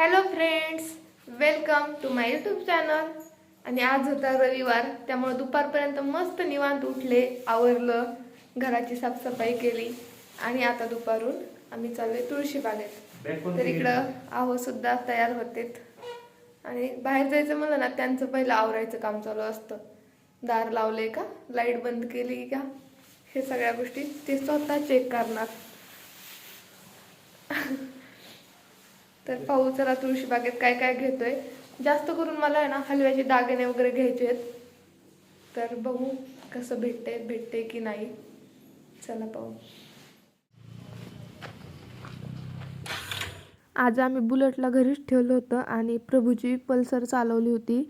Hello friends welcome to my YouTube channel आणि आज होता रविवार त्यामुळे दुपारपर्यंत मस्त निवांत उठले आवरलं घराची साफसफाई केली. आणि आता दुपारून आम्ही चाललोय तुळशी बागेत तर इकडं आहो सुद्धा तयार होतेत. आणि बाहेर जायचं म्हणलं ना त्यांचं पहिलं आवरायचं काम चालू असतं. दार लावले का लाइट बंद केली का हे सगळ्या गोष्टी ते स्वतः चेक करणार. तर पाहू चला तुळशी बागेत काय काय घेतोय. जास्त करून मला आहे ना हलव्याचे दागिने वगैरे घ्यायचे आहेत. तर बघू कसं भेटते भेटते की नाही. चला पाहू. आज आम्ही बुलेटला घरीच ठेवलं होतं आणि प्रभूची पल्सर चालवली होती.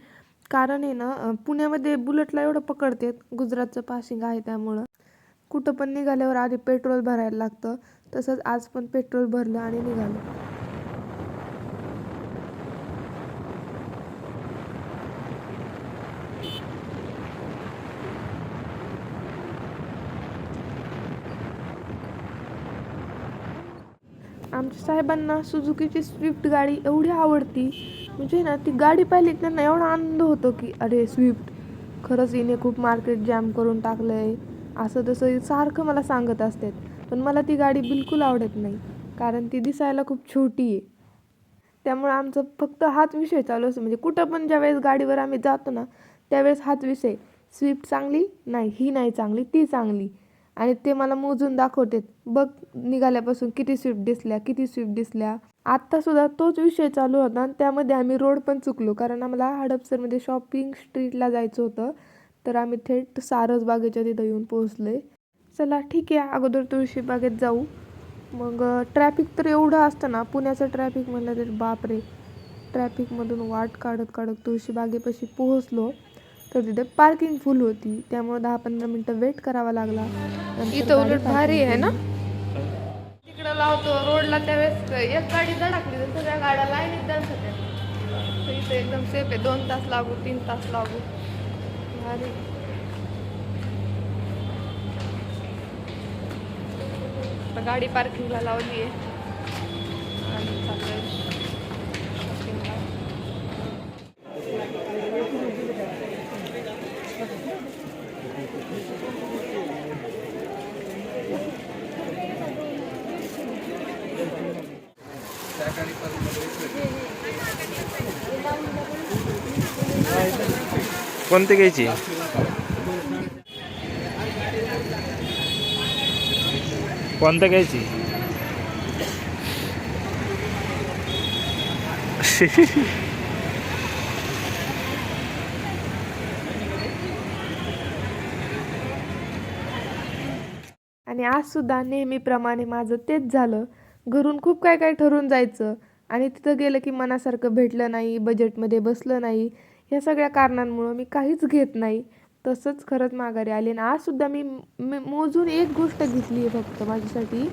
कारण आहे ना पुण्यामध्ये बुलेटला एवढं पकडतात गुजरातचं पासिंग आहे त्यामुळं. कुठं पण निघाल्यावर आधी पेट्रोल भरायला लागतं. तसंच आज पण पेट्रोल भरलं आणि निघालं. आमच्या साहेबांना सुझुकीची स्विफ्ट गाडी एवढी आवडती. म्हणजे ना ती गाडी पाहिली त्यांना एवढा आनंद होतो की अरे स्विफ्ट. खरंच हिने खूप मार्केट जॅम करून टाकलं आहे असं तसं सारखं मला सांगत असतात. पण मला ती गाडी बिलकुल आवडत नाही. कारण ती दिसायला खूप छोटी आहे. त्यामुळे आमचं फक्त हाच विषय चालू असतो. म्हणजे कुठं पण ज्यावेळेस गाडीवर आम्ही जातो ना त्यावेळेस हाच विषय. स्विफ्ट चांगली? नाही. ही नाही चांगली. ती चांगली. आणि ते मला मोजून दाखवतात. बघ निघाल्यापासून किती स्विफ्ट दिसल्या किती स्विफ्ट दिसल्या. आत्तासुद्धा तोच विषय चालू होता आणि त्यामध्ये आम्ही रोड पण चुकलो. कारण आम्हाला हडपसरमध्ये शॉपिंग स्ट्रीटला जायचं होतं. तर आम्ही थेट सारस बागेच्या तिथं येऊन पोहोचले चला ठीक आहे. अगोदर तुळशी बागेत जाऊ. मग ट्रॅफिक तर एवढं असतं ना पुण्याचं ट्रॅफिक म्हणलं तर बापरे. ट्रॅफिकमधून वाट काढत काढत तुळशी बागेपाशी पोहोचलो. तर तिथे पार्किंग फुल होती. त्यामुळे दहा पंधरा मिनटं वेट करावा लागला. इथं उलट भारी आहे. ना? तिकडं लावतो. रोडला त्यावेळेस एक गाडी धडकली. तर सगळ्या गाड्या होत्या. तर इथं एकदम सेफ आहे. दोन तास लागू तीन तास लागू. भारी. गाडी पार्किंगला लावली आहे आणि चाललोय shoppingला. कोणती घ्यायची? कोणतं घ्यायची? आणि आज सुद्धा नेहमीप्रमाणे माझं तेच झालं. घरून खूप काय काय ठरवून जायचं. आणि तिथं गेलं की मनासारखं भेटलं नाही बजेटमध्ये बसलं नाही. ह्या सगळ्या कारणांमुळं मी काहीच घेत नाही. तसंच खरंच माघारी आले आणि आजसुद्धा मी मी मोजून एक गोष्ट घेतली आहे फक्त माझ्यासाठी.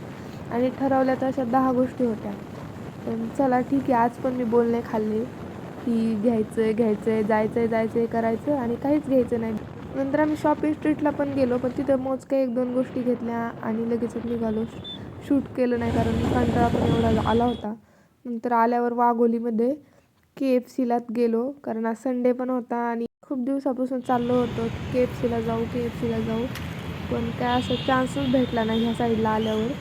आणि ठरवल्या तर अशा दहा गोष्टी होत्या. पण चला ठीक आहे आज पण मी बोलणे खाल्ले. की घ्यायचं आहे घ्यायचं आहे जायचं आहे जायचं आहे करायचं आणि काहीच घ्यायचं नाही. नंतर आम्ही शॉपिंग स्ट्रीटला पण गेलो पण तिथं मोजक्या एक दोन गोष्टी घेतल्या आणि लगेचच निघालो. शूट केलं नाही कारण कंटाळा पण एवढा आला होता. नंतर आल्यावर वाघोलीमध्ये के एफ सीलाच गेलो. कारण आज संडे पण होता आणि खूप दिवसापासून चाललो होतो के एफ सीला जाऊ के एफ सीला जाऊ. पण काय असं चान्सच भेटला नाही ह्या साईडला आल्यावर.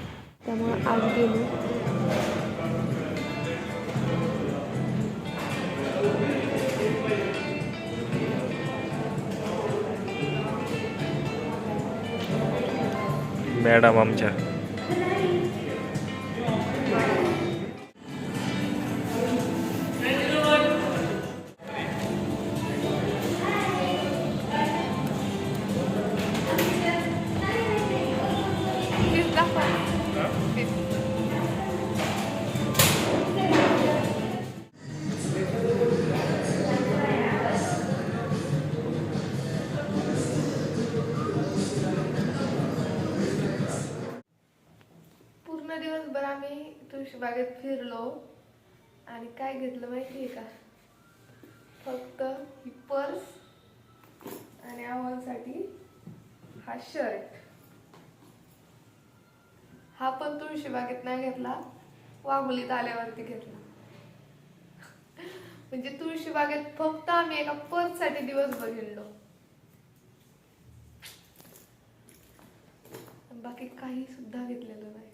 त्यामुळं आज गेलो. मॅडम आमच्या. पूर्ण दिवसभर आम्ही तुळशीबागेत फिरलो. आणि काय घेतलं माहिती आहे का? फक्त ही पर्स आणि आव्हासाठी हा शर्ट हा पण तुळशीबागेत नाही घेतला. वाघोलीत आल्यावरती घेतला. म्हणजे तुळशीबागेत फक्त आम्ही एका पर्ससाठी दिवस बघितलो. बाकी काही सुद्धा घेतलेलं नाही.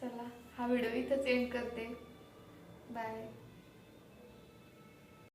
चला हा व्हिडिओ इथंच एंड करते. बाय